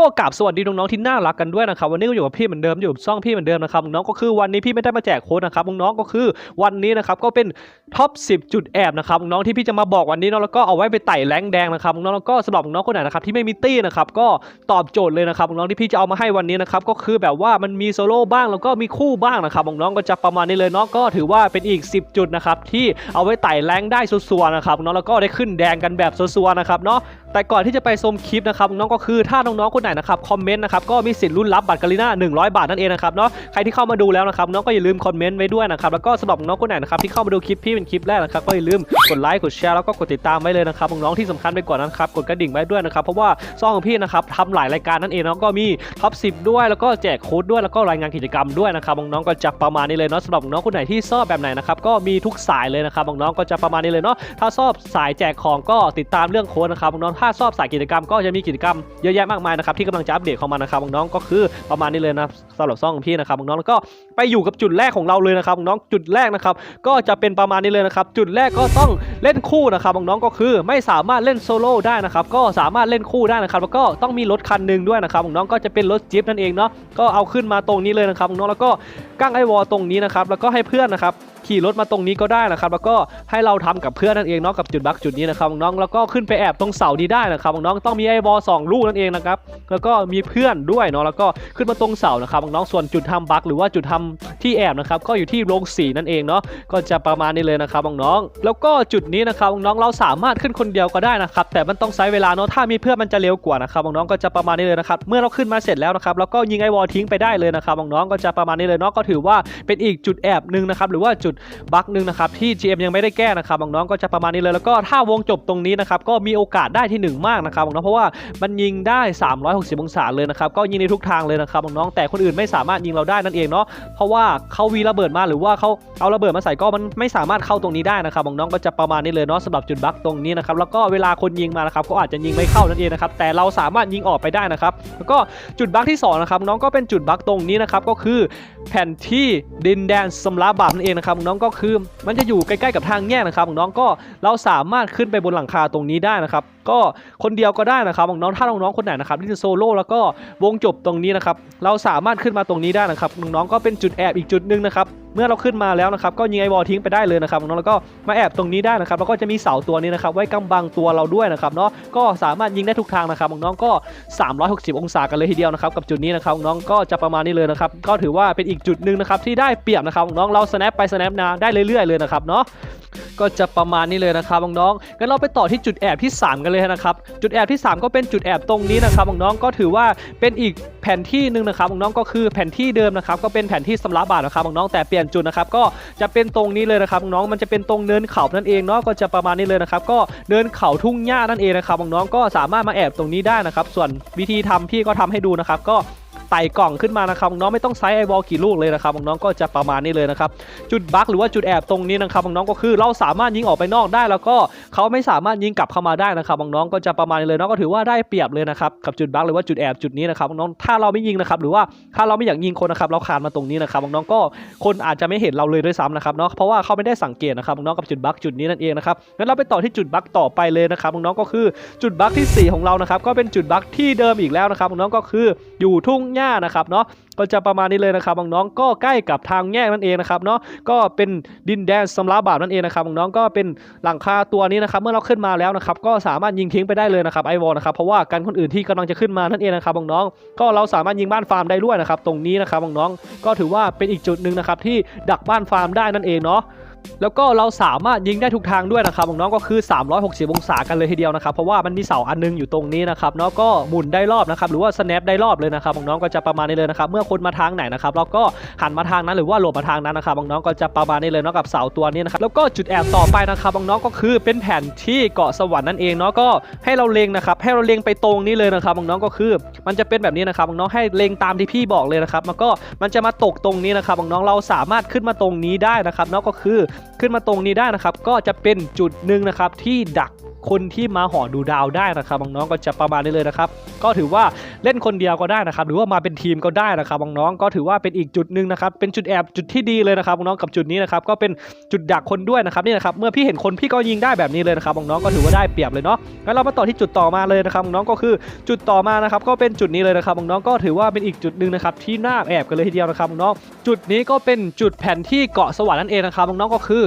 ก็กราบสวัสดีน้องๆที่น่ารักกันด้วยนะครับวันนี้ก็อยู่กับพี่เหมือนเดิมอยู่ช่องพี่เหมือนเดิมนะครับน้องก็คือวันนี้พี่ไม่ได้มาแจกโค้ดนะครับน้องก็คือวันนี้นะครับก็เป็นท็อป 10 จุดแอบนะครับน้องที่พี่จะมาบอกวันนี้เนาะแล้วก็เอาไว้ไปไต่แรงแดงนะครับน้องแล้วก็สำหรับน้องคนไหนนะครับที่ไม่มีตี้นะครับก็ตอบโจทย์เลยนะครับน้องที่พี่จะเอามาให้วันนี้นะครับก็คือแบบว่ามันมีโซโล่บ้างแล้วก็มีคู่บ้างนะครับน้องก็จะประมาณนี้เลยเนาะก็ถือว่าเป็นอีก 10 จุดนะครับที่เอาไว้ไต่แรงได้สัวๆนะครับน้องแล้วก็ได้ขึ้นแดงกันแบบสัวๆนะครับเนาะแต่ก่อนที่จะไปชมคลิปนะครับน้องก็คือถ้าน้องๆคนไหนนะครับคอมเมนต์นะครับก็มีสิทธิ์ลุ้นรับบัตรกาลิน่า100 บาทนั่นเองนะครับเนาะใครที่เข้ามาดูแล้วนะครับน้องก็อย่าลืมคอมเมนต์ไว้ด้วยนะครับแล้วก็สำหรับน้องคนไหนนะครับที่เข้ามาดูคลิปพี่เป็นคลิปแรกนะครับก็อย่าลืมกดไลค์กดแชร์แล้วก็กดติดตามไว้เลยนะครับน้องที่สำคัญไปกว่านั้นครับกดกระดิ่งไว้ด้วยนะครับเพราะว่าซ่องของพี่นะครับทำหลายรายการนั่นเองน้องก็มีท็อป10 ด้วย แล้วก็แจกโค้ดด้วยแล้วก็รายงานกิจกรรมด้วยนะครับน้องก็จะประมาณนี้เลยเนาะสำหรับน้องคนไหนที่ชอบแบบไหนนะครับก็มีทุกสายเลยนะครับน้องก็จะประมาณนี้เลยเนาะถ้าชอบสายแจกของก็ติดตามเรื่องโค้ดนะครับน้องถ้าชอบสายกิจกรรมก็จะมีกิจกรรมเยอะแยะมากมายนะครับที่กำลังจะอัปเดตเข้ามานะครับน้องก็คือประมาณนี้เลยนะสำหรับซ่องของพี่นะครับน้องแล้วก็ไปอยู่กับจุดแรกของเราเลยนะครับน้องจุดแรกนะครับก็จะเป็นประมาณนี้เลยนะครับจุดแรกก็ต้องเล่นคู่นะครับน้องก็คือไม่สามารถเล่นโซโล่ได้นะครับก็สามารถเล่นคู่ได้นะครับแล้วก็ต้องมีรถคันหนึ่งด้วยนะครับน้องก็จะเป็นรถจิ๊บนั่นเองเนาะก็เอาขึ้นมาตรงนี้เลยนะครับน้องแล้วก็กั้งไอวอตรงนี้นะครับแล้วก็ให้เพื่อนนะครับขี่รถมาตรงนี้ก็ได้นะครับ แล้วก็ให้เราทำกับเพื่อนนั่นเองเนาะกับจุดบักจุดนี้นะครับน้องแล้วก็ขึ้นไปแอบตรงเสานี้ได้นะครับน้องต้องมีไอ้บอลสองลูกนั่นเองนะครับแล้วก็มีเพื่อนด้วยเนาะแล้วก็ขึ้นมาตรงเสานะครับน้องส่วนจุดทำบักหรือว่าจุดทำที่แอบนะครับก็อยู่ที่โรงสีนั่นเองเนาะก็จะประมาณนี้เลยนะครับน้องแล้วก็จุดนี้นะครับน้องเราสามารถขึ้นคนเดียวก็ได้นะครับแต่มันต้องใช้เวลาเนาะถ้ามีเพื่อนมันจะเร็วกว่านะครับน้องก็จะประมาณนี้เลยนะครับเมื่อเราขึ้นมาเสร็จแล้วนะครับแล้วก็ยิงไอ้วอลทิ้งไปได้เลยนะครับน้องก็จะประมาณนี้เลยเนาะก็ถือว่าเป็นอีกจุดแอบหนึ่งนะครับหรือว่าจุดบักหนึ่งนะครับที่ GM ยังไม่ได้แก้นะครับน้องๆก็จะประมาณนี้เลยแล้วก็ถ้าวงจบตรงนี้นะครับก็มีโอกาสได้ที่หนึ่งมากนะครับน้องเพราะว่ามันยิงได้ 360 องศาเลยนะครับก็ยิงในทุกทางเลยนะครับน้องแต่คนอื่นไม่สามารถยิงเราได้นั่นเองเนาะเพราะว่าเขาวีระเบิดมาหรือว่าเขาเอาระเบิดมาใส่ก็มันไม่สามารถเข้าตรงนี้ได้นะครับน้องก็จะประมาณนี้เลยเนาะสำหรับจุดบักตรงนี้นะครับแล้วก็เวลาคนยิงมานะครับก็อาจจะยิงไม่เข้านั่นเองนะครับแต่เราสามารถยิงออกไปได้นะครับแล้วก็จุดบักที่สองนะครับน้องก็เป็นจุดบักตรงนี้นะครับก็คือแผ่นที่ดินแดนสำราบาปนั่นเองนะครับน้องก็คือ มันจะอยู่ใกล้ๆกับทางแยกนะครับน้องก็เราสามารถขึ้นไปบนหลังคาตรงนี้ได้นะครับ ก็คนเดียวก็ได้นะครับน้องถ้าน้องๆคนไหนนะครับที่จะโซโล่แล้วก็วงจบตรงนี้นะครับเราสามารถขึ้นมาตรงนี้ได้นะครับน้องๆก็เป็นจุดแอบอีกจุดหนึ่งนะครับเมื่อเราขึ้นมาแล้วนะครับก็ยิงไอวอลทิ้งไปได้เลยนะครับน้องแล้วก็มาแอบตรงนี้ได้นะครับแล้วก็จะมีเสาตัวนี้นะครับไว้กำบังตัวเราด้วยนะครับเนาะก็สามารถยิงได้ทุกทางนะครับน้องก็ 360 องศากันเลยทีเดียวนะครับกับจุดนี้นะครับน้องก็จะประมาณนี้เลยนะครับก็ถือว่าเป็นอีกจุดหนึ่งนะครับที่ได้เปรียบนะครับน้องเราสแนปไปสแนปมาได้เรื่อยๆเลยนะครับเนาะก็จะประมาณนี้เลยนะครับน้องๆงั้นเราไปต่อที่จุดแอบที่ 3 กันเลยนะครับ จุดแอบที่ 3 ก็เป็นจุดแอบตรงนี้นะครับน้องๆก็ถือว่าเป็นอีกแผนที่หนึ่งนะครับน้องๆก็คือแผนที่เดิมนะครับ ก็เป็นแผนที่สำรับบาทนะครับน้องๆแต่เปลี่ยนจุดนะครับ ก็จะเป็นตรงนี้เลยนะครับน้องๆมันจะเป็นตรงเนินเขานั่นเองเนาะก็จะประมาณนี้เลยนะครับ ก็เนินเขาทุ่งหญ้านั่นเองนะครับน้องๆก็สามารถมาแอบตรงนี้ได้นะครับ ส่วนวิธีทำพี่ก็ทำให้ดูนะครับ ก็ ไต่กล่องขึ้นมานะครับน้องไม่ต้องใช้ไอวอลกี่ลูกเลยนะครับน้องก็จะประมาณนี้เลยนะครับจุดบั๊กหรือว่าจุดแอบตรงนี้นะครับน้องก็คือเราสามารถยิงออกไปนอกได้ แล้วก็เขาไม่สามารถยิงกลับเข้ามาได้นะครับน้องก็จะประมาณนี้เลยเนาะก็ถือว่าได้เปรียบเลยนะครับกับจุดบั๊กหรือว่าจุดแอบจุดนี้นะครับน้องถ้าเราไม่ยิงนะครับหรือว่าถ้าเราไม่อยากยิงคนนะครับเราคานมาตรงนี้นะครับน้องก็คนอาจจะไม่เห็นเราเลยด้วยซ้ำนะครับเนาะเพราะว่าเขาไม่ได้สังเกตนะครับน้องกับจุดบั๊กจุดนี้นั่นเองนะครับงั้นเราไปต่อที่จุดบั๊กต่อไปเลยนะครับน้องก็คือจุดบั๊กที่สี่ของเรานะครับก็เป็นจุดบั๊กที่เดิมอีกแล้วนะครับน้องก็คืออยู่ทุ่งหญ้านะครับเนาะก็จะประมาณนี้เลยนะครับน้องๆก็ใกล้กับทางแยกนั่นเองนะครับเนาะก็เป็นดินแดนสำราบาปนั่นเองนะครับน้องๆก็เป็นหลังคาตัวนี้นะครับเมื่อเราขึ้นมาแล้วนะครับก็สามารถยิงทิ้งไปได้เลยนะครับไอวอลนะครับเพราะว่ากันคนอื่นที่กำลังจะขึ้นมานั่นเองนะครับน้องๆก็เราสามารถยิงบ้านฟาร์มได้ด้วยนะครับตรงนี้นะครับน้องๆก็ถือว่าเป็นอีกจุดหนึ่งนะครับที่ดักบ้านฟาร์มได้นั่นเองเนาะ แล้วก็เราสามารถยิงได้ทุกทางด้วยนะครับน้องก็คือ 360 องศากันเลยทีเดียวนะครับ เพราะว่ามันมีเสาอันนึงอยู่ตรงนี้นะครับเนาะก็หมุนได้รอบนะครับหรือว่า snap ได้รอบเลยนะครับน้องก็จะประมาณนี้เลยนะครับเมื่อคนมาทางไหนนะครับเราก็หันมาทางนั้นหรือว่าหลบมาทางนั้นนะครับน้องก็จะประมาณนี้เลยเนาะกับเสาตัวนี้นะครับแล้วก็จุดแอบต่อไปนะครับน้องก็คือเป็นแผ่นที่เกาะสวรรค์นั่นเองเนาะก็ให้เราเล็งนะครับให้เราเล็งไปตรงนี้เลยนะครับน้องก็คือ มันจะเป็นแบบนี้นะครับน้องให้เล็งตามที่พี่บอกเลยนะครับแล้วก็มันจะมาตกตรงนี้นะครับน้องเราสามารถขึ้นมาตรงนี้ได้นะครับเนาะก็คือขึ้นมาตรงนี้ได้นะครับ ก็จะเป็นจุดหนึ่งนะครับที่ดัก คนที่มาหอดูดาวได้นะครับน้องๆก็จะประมาณนี้เลยนะครับ ก็ถือว่าเล่นคนเดียวก็ได้นะครับ หรือว่ามาเป็นทีมก็ได้นะครับน้องๆก็ถือว่าเป็นอีกจุดหนึ่งนะครับเป็นจุดแอบจุดที่ดีเลยนะครับน้องๆกับจุดนี้นะครับก็เป็นจุดดักคนด้วยนะครับนี่นะครับเมื่อพี่เห็นคนพี่ก็ยิงได้แบบนี้เลยนะครับน้องๆก็ถือว่าได้เปรียบเลยเนาะงั้นเรามาต่อที่จุดต่อมาเลยนะครับน้องๆก็คือจุดต่อมานะครับก็เป็นจุดนี้เลยนะครับน้องๆก็ถือว่าเป็นอีกจุดหนึ่งนะครับที่น่าแอบกันเลยทีเดียวนะครับน้องๆจุดนี้ก็เป็นจุดแผนที่เกาะสวรรค์นั่นเองนะครับน้องๆก็คือ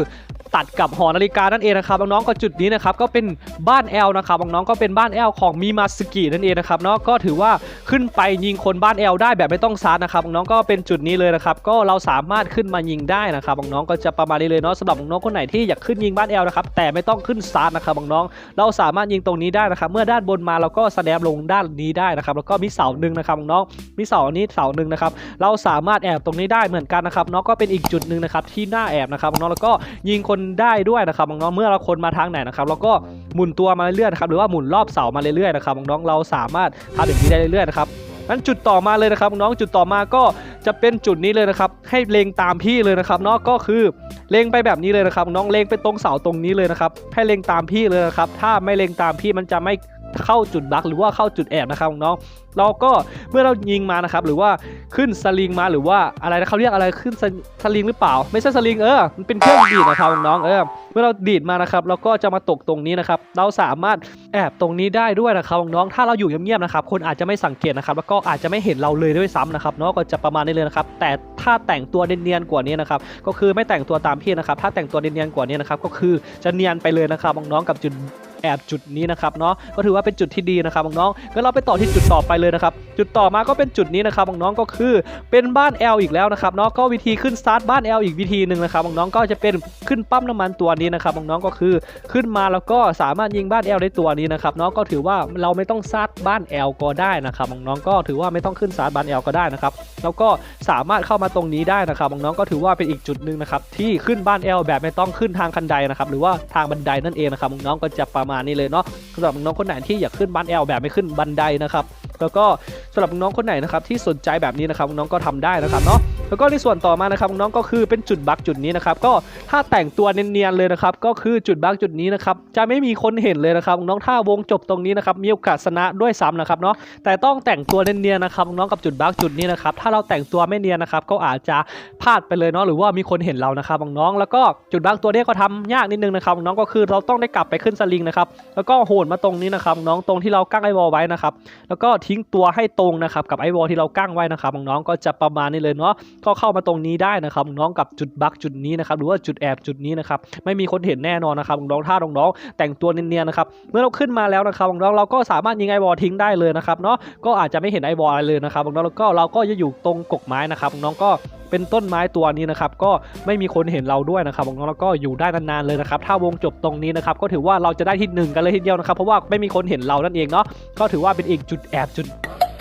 ตัดกับหอนาฬิกานั่นเองนะครับน้องๆก็จุดนี้นะครับก็เป็นบ้านแอลนะครับน้องๆก็เป็นบ้านแอลของมีมาสกินั่นเองนะครับเนาะก็ถือว่าขึ้นไปยิงคนบ้านแอลได้แบบไม่ต้องซาร์นะครับน้องๆก็เป็นจุดนี้เลยนะครับก็เราสามารถขึ้นมายิงได้นะครับน้องๆก็จะประมาณนี้เลยเนาะสำหรับน้องๆคนไหนที่อยากขึ้นยิงบ้านแอลนะครับแต่ไม่ต้องขึ้นซาร์นะครับน้องๆเราสามารถยิงตรงนี้ได้นะครับเมื่อด้านบนมาเราก็แสดงลงด้านนี้ได้นะครับแล้วก็มีเสาหนึ่งนะครับน้องๆมีเสาอันนี้เสาหนึ่งนะครับเราสามารถแอบตรงนี้ได้เหมือนกันนะครับเนาะก็เป็นอีกจุดหนึ่งนะครับที่น่าแอบนะครับน้องๆแล้วก็ยิงคนได้ด้วยนะครับน้องๆเมื่อเราคนมาทางไหนนะครับเราก็หมุนตัวมาเรื่อยๆนะครับหรือว่าหมุนรอบเสามาเรื่อยๆนะครับน้องๆเราสามารถทำอย่างนี้ได้เรื่อยๆนะครับนั้นจุดต่อมาเลยนะครับน้องจุดต่อมาก็จะเป็นจุดนี้เลยนะครับ ให้เลงตามพี่เลยนะครับเนาะก็คือเลงไปแบบนี้เลยนะครับ น้องเลงไปตรงเสาตรงนี้เลยนะครับ ให้เลงตามพี่เลยนะครับ ถ้าไม่เลงตามพี่มันจะไม่ เข้าจุดบักหรือว่าเข้าจุดแอบนะครับน้องเราก็เมื่อเรายิงมานะครับหรือว่าขึ้นสลิงมาหรือว่าอะไรนะเขาเรียกอะไรขึ้นสลิงหรือเปล่า ไม่ใช่สลิงเออมันเป็นเครื่องดีดนะครับน้องเออเมื่อเราดีดมานะครับเราก็จะมาตกตรงนี้นะครับเราสามารถแอบตรงนี้ได้ด้วยนะครับน้องถ้าเราอยู่เงียบๆนะครับคนอาจจะไม่สังเกตนะครับแล้วก็อาจจะไม่เห็นเราเลยด้วยซ้ำนะครับเนาะก็จะประมาณนี้เลยนะครับแต่ถ้าแต่งตัวเนียนๆกว่านี้นะครับก็คือไม่แต่งตัวตามพี่นะครับถ้าแต่งตัวเนียนๆกว่านี้นะครับก็คือจะเนียนไปเลยนะครับน้องๆกับจุด แอบจุดนี้นะครับเนาะก็ถือว่าเป็นจุดที่ดีนะครับน้องๆงั้นเราไปต่อที่จุดต่อไปเลยนะครับจุดต่อมาก็เป็นจุดนี้นะครับน้องๆก็คือเป็นบ้าน L อีกแล้วนะครับเนาะก็วิธีขึ้นสตาร์ทบ้าน L อีกวิธีหนึ่งนะครับน้องๆก็จะเป็นขึ้นปั๊มน้ำมันตัวนี้นะครับน้องๆก็คือขึ้นมาแล้วก็สามารถยิงบ้าน L ได้ตัวนี้นะครับเนาะก็ถือว่าเราไม่ต้องซัดบ้าน L ก็ได้นะครับน้องๆก็ถือว่าไม่ต้องขึ้นสตาร์ทบ้าน L ก็ได้นะครับแล้วก็สามารถเข้ามาตรงนี้ได้นะครับน้องๆก็ถือว่าเป็นอีกจุดหนึ่งนะครับที่ขึ้นบ้าน L แบบไม่ต้องขึ้นทางคันไดนะครับหรือว่าทางบันไดนั่นเองนะครับน้องๆก็จะประมาณนี้เลยเนาะสำหรับน้องคนไหนที่อยากขึ้นบันแอลแบบไม่ขึ้นบันไดนะครับ แล้วก็สำหรับน้องคนไหนนะครับที่สนใจแบบนี้นะครับน้องก็ทำได้นะครับเนาะแล้วก็ในส่วนต่อมานะครับน้องก็คือเป็นจุดบั๊กจุดนี้นะครับก็ถ้าแต่งตัวเนียนๆเลยนะครับก็คือจุดบั๊กจุดนี้นะครับจะไม่มีคนเห็นเลยนะครับน้องถ้าวงจบตรงนี้นะครับมีโอกาสชนะด้วยซ้ำนะครับเนาะแต่ต้องแต่งตัวเนียนๆนะครับน้องกับจุดบั๊กจุดนี้นะครับถ้าเราแต่งตัวไม่เนียนนะครับก็อาจจะพลาดไปเลยเนาะหรือว่ามีคนเห็นเรานะครับน้องแล้วก็จุดบั๊กตัวนี้ก็ทำยากนิดนึงนะครับน้องก็คือเราต้องได้กลับไปขึ้นสลิงนะครับแล้วก็โหนมาตรงนี้นะครับน้องตรงที่เรากั้งไอวอลไว้นะครับแล้วก็ทิ้ิ้งตัวให้ตรงนะครับกับไอวอลที่เรากั้งไว้นะครับน้องๆก็จะประมาณนี้เลยเนาะก็เข้ามาตรงนี้ได้นะครับน้องกับจุดบั๊กจุดนี้นะครับหรือว่าจุดแอบจุดนี้นะครับไม่มีคนเห็นแน่นอนนะครับน้องๆถ้าน้องๆแต่งตัวเนียนๆนะครับเมื่อเราขึ้นมาแล้วนะครับน้องๆเราก็สามารถยิงไอวอลทิ้งได้เลยนะครับเนาะก็อาจจะไม่เห็นไอวอลอะไรเลยนะครับน้องๆแล้วก็เราก็จะอยู่ตรงกกไม้นะครับน้องก็เป็นต้นไม้ตัวนี้นะครับก็ไม่มีคนเห็นเราด้วยนะครับน้องๆแล้วก็อยู่ได้นานๆเลยนะครับถ้าวงจบตรงนี้นะครับก็ถือว่าเราจะได้ที่หนึ่งกันเลยทีเดียวนะครับเพราะว่าไม่มีคนเห็นเรานั่นเองเนาะก็ถือว่าเป็นอีกจุดแอบจุด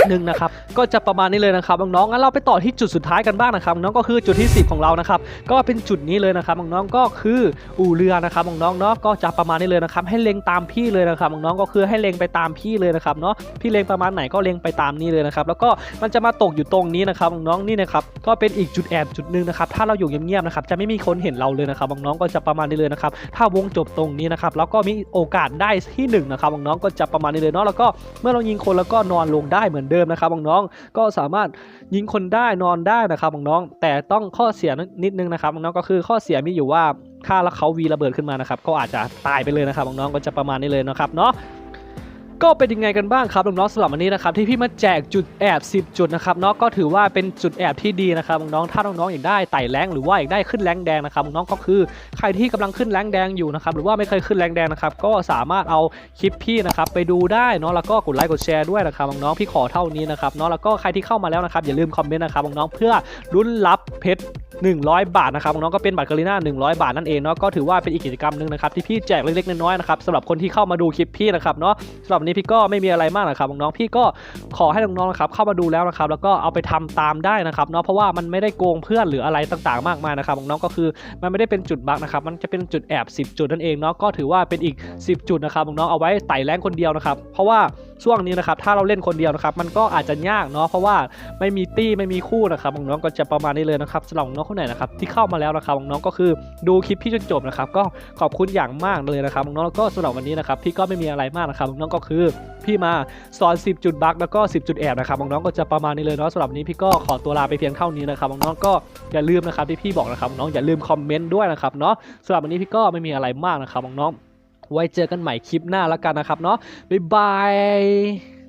หนึ่งนะครับก็จะประมาณนี้เลยนะครับน้องๆงั้นเราไปต่อที่จุดสุดท้ายกันบ้างนะครับน้องก็คือจุดที่ 10 ของเรานะครับก็เป็นจุดนี้เลยนะครับน้องๆก็คืออู่เรือนะครับน้องๆเนาะก็จะประมาณนี้เลยนะครับให้เล็งตามพี่เลยนะครับน้องๆก็คือให้เล็งไปตามพี่เลยนะครับเนาะพี่เล็งประมาณไหนก็เล็งไปตามนี้เลยนะครับแล้วก็มันจะมาตกอยู่ตรงนี้นะครับน้องๆนี่นะครับก็เป็นอีกจุดแอบจุดหนึ่งนะครับถ้าเราอยู่เงียบๆนะครับจะไม่มีคนเห็นเราเลยนะครับน้องๆก็จะประมาณนี้เลยนะครับถ้าวงจบตรงนี้นะครับแล้วก็มีโอกาสได้ที่หนึ่งนะครับน้องๆก็จะประมาณนี้เลยเนาะแล้วก็เมื่อเรายิงคนแล้วก็นอนลงได้เหมือนเดิมนะครับน้องๆก็สามารถยิงคนได้นอนได้นะครับน้องๆแต่ต้องข้อเสียนิดนึงนะครับน้องๆก็คือข้อเสียมีอยู่ว่าถ้าแล้วเขาวีระเบิดขึ้นมานะครับก็อาจจะตายไปเลยนะครับน้องๆก็จะประมาณนี้เลยนะครับเนาะ ก็เป็นยังไงกันบ้างครับน้องๆสำหรับวันนี้นะครับที่พี่มาแจกจุดแอบ 10 จุดนะครับเนาะก็ถือว่าเป็นจุดแอบที่ดีนะครับน้องๆถ้าน้องๆอยากได้ไต่แรงหรือว่าอยากได้ขึ้นแรงแดงนะครับน้องก็คือใครที่กำลังขึ้นแรงแดงอยู่นะครับหรือว่าไม่เคยขึ้นแรงแดงนะครับก็สามารถเอาคลิปพี่นะครับไปดูได้เนาะแล้วก็กดไลค์กดแชร์ด้วยนะครับน้องๆพี่ขอเท่านี้นะครับเนาะแล้วก็ใครที่เข้ามาแล้วนะครับอย่าลืมคอมเมนต์นะครับน้องๆเพื่อลุ้นรับเพชร100 บาทนะครับน้องก็เป็นบัตรกาลิน่า100 บาทนั่นเองเนาะก็ถือว่าเป็นอีกกิจกรรมหนึ่งนะครับที่พี่แจกเล็กๆน้อยๆนะครับสำหรับคนที่เข้ามาดูคลิปพี่นะครับเนาะสำหรับวันนี้พี่ก็ไม่มีอะไรมากนะครับน้องๆพี่ก็ขอให้น้องๆนะครับเข้ามาดูแล้วนะครับแล้วก็เอาไปทำตามได้นะครับเนาะเพราะว่ามันไม่ได้โกงเพื่อนหรืออะไรต่างๆ มากมายนะครับน้องๆก็คือมันไม่ได้เป็นจุดบั๊กนะครับมันจะเป็นจุดแอบ 10 จุดนั่นเองเนาะก็ถือว่าเป็นอีก 10 จุดนะครับน้องๆเอาไว้ไต่แรงคนเดียวนะครับเพราะว่า ช่วงนี้นะครับถ้าเราเล่นคนเดียวนะครับมันก็อาจจะยากเนาะเพราะว่าไม่มีตี้ไม่มีคู่นะครับน้องก็จะประมาณนี้เลยนะครับสำหรับน้องคนไหนนะครับที่เข้ามาแล้วนะครับน้องก็คือดูคลิปพี่จนจบนะครับก็ขอบคุณอย่างมากเลยนะครับน้องแล้วก็สำหรับวันนี้นะครับพี่ก็ไม่มีอะไรมากนะครับน้องก็คือพี่มาสอน 10 จุดบั๊กแล้วก็ 10 จุดแอบนะครับน้องก็จะประมาณนี้เลยเนาะสำหรับนี้พี่ก็ขอตัวลาไปเพียงเท่านี้นะครับน้องก็อย่าลืมนะครับที่พี่บอกนะครับน้องอย่าลืมคอมเมนต์ด้วยนะครับเนาะสำหรับวันนี้พี่ก็ไม่มีอะไรมากนะครับน้อง ไว้เจอกันใหม่คลิปหน้าแล้วกันนะครับเนาะบ๊ายบาย